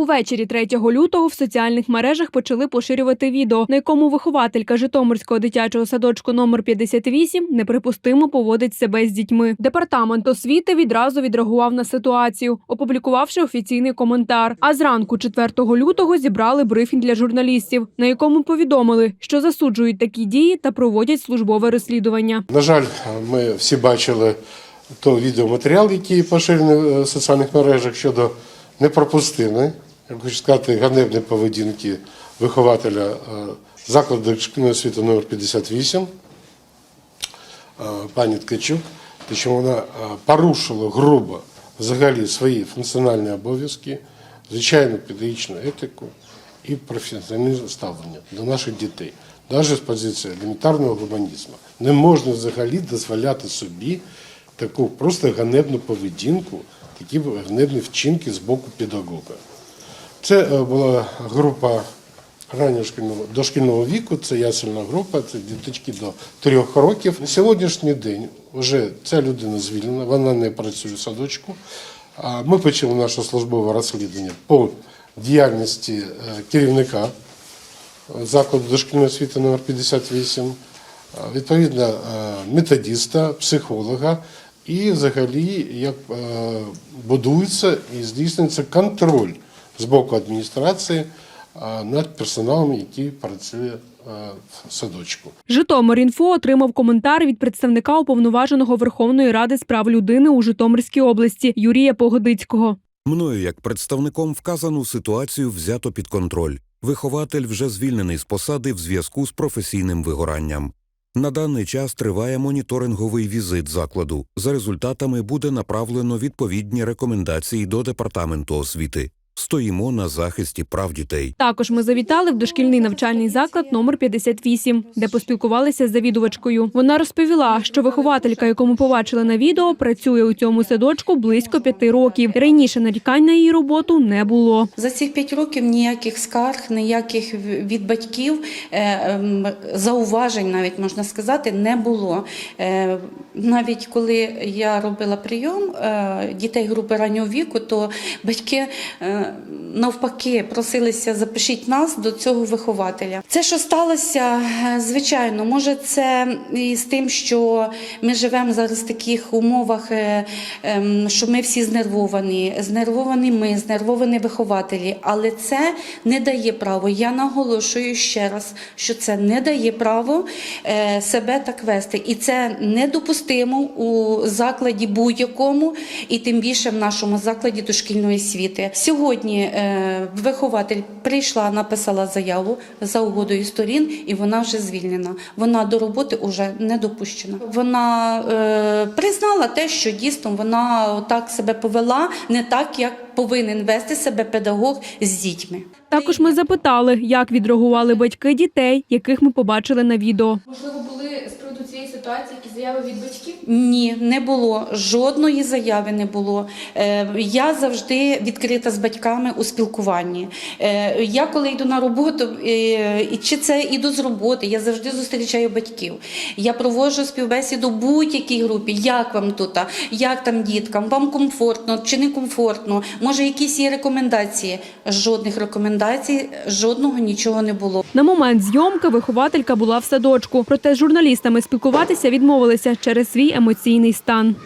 Увечері 3 лютого в соціальних мережах почали поширювати відео, на якому вихователька Житомирського дитячого садочку номер 58 неприпустимо поводить себе з дітьми. Департамент освіти відразу відреагував на ситуацію, опублікувавши офіційний коментар. А зранку 4 лютого зібрали брифінг для журналістів, на якому повідомили, що засуджують такі дії та проводять службове розслідування. На жаль, ми всі бачили той відеоматеріал, який поширений в соціальних мережах щодо непропустимої, я хочу сказати, ганебної поведінки вихователя е, закладу шкільної освіти номер 58 е, пані Ткачук, що вона е, порушила грубо взагалі свої функціональні обов'язки, звичайну педагогічну етику і професіональне ставлення до наших дітей, навіть з позиції елементарного гуманізму. Не можна взагалі дозволяти собі таку просто ганебну поведінку, такі ганебні вчинки з боку педагога. Це е, була група раннього шкільного дошкільного віку, це ясельна група, це діточки до трьох років. На сьогоднішній день вже ця людина звільнена, вона не працює в садочку. Ми почали наше службове розслідування по діяльності е, керівника закладу дошкільної освіти номер 58, е, відповідно е, методиста, психолога і взагалі як е, будується і здійснюється контроль з боку адміністрації над персоналом, який працює в садочку. Житомир.Інфо отримав коментар від представника уповноваженого Верховної Ради з прав людини у Житомирській області Юрія Погодицького. Мною як представником вказану ситуацію взято під контроль. Вихователь вже звільнений з посади в зв'язку з професійним вигоранням. На даний час триває моніторинговий візит закладу. За результатами буде направлено відповідні рекомендації до департаменту освіти. Стоїмо на захисті прав дітей. Також ми завітали в дошкільний навчальний заклад номер 58, де поспілкувалися з завідувачкою. Вона розповіла, що вихователька, яку ми побачили на відео, працює у цьому садочку близько п'яти років. Раніше нарікань на її роботу не було. За ці п'ять років ніяких скарг, ніяких від батьків е, ем, зауважень, навіть можна сказати, не було. Е, Навіть коли я робила прийом е, дітей групи раннього віку, то батьки навпаки просилися запишіть нас до цього вихователя. Це, що сталося, е, звичайно, може це і з тим, що ми живемо зараз в таких умовах, е, ем, що ми всі знервовані, знервовані ми, знервовані вихователі, але це не дає право. Я наголошую ще раз, що це не дає право е, себе так вести, і це недопустимо у закладі будь-якому, і тим більше в нашому закладі дошкільної освіти. Сьогодні е, вихователь прийшла, написала заяву за угодою сторін, і вона вже звільнена. Вона до роботи вже не допущена. Вона е, признала те, що дійсно вона так себе повела, не так, як повинен вести себе педагог з дітьми. Також ми запитали, як відреагували батьки дітей, яких ми побачили на відео. Ситуації якісь заяви від батьків? Ні, не було жодної заяви не було. Е, Я завжди відкрита з батьками у спілкуванні. Е, Я коли йду на роботу, е, чи це іду з роботи, я завжди зустрічаю батьків. Я проводжу співбесіду будь-якій групі. Як вам тут? Як там діткам? Вам комфортно чи не комфортно? Може, якісь є рекомендації? Жодних рекомендацій, жодного нічого не було. На момент зйомки вихователька була в садочку, проте з журналістами спілкуватися відмовилися через свій емоційний стан.